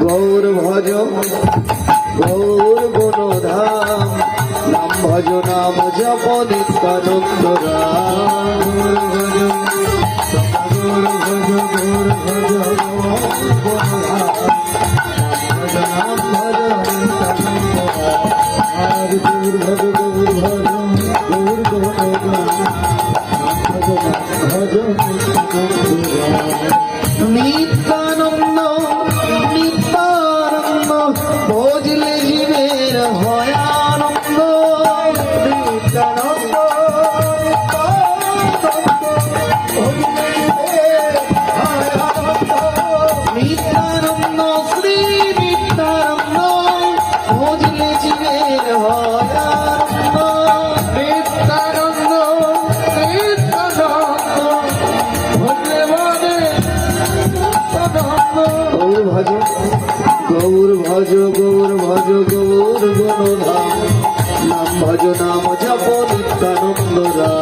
গৌর ভজ গৌর গুণধাম নাম রাম ভজ নাম ভজ ভজলে জীবের আনন্দ নিত্যানন্দ নিত্যানন্দ শ্রী নিত্যানন্দ ভজলে জীবের আনন্দ নিত্যানন্দ নিত্যানন্দ মানে গৌর ভজ গৌর ভজ গৌর গুণধাম নাম ভজ নাম জপ নিত্যানন্দ রাম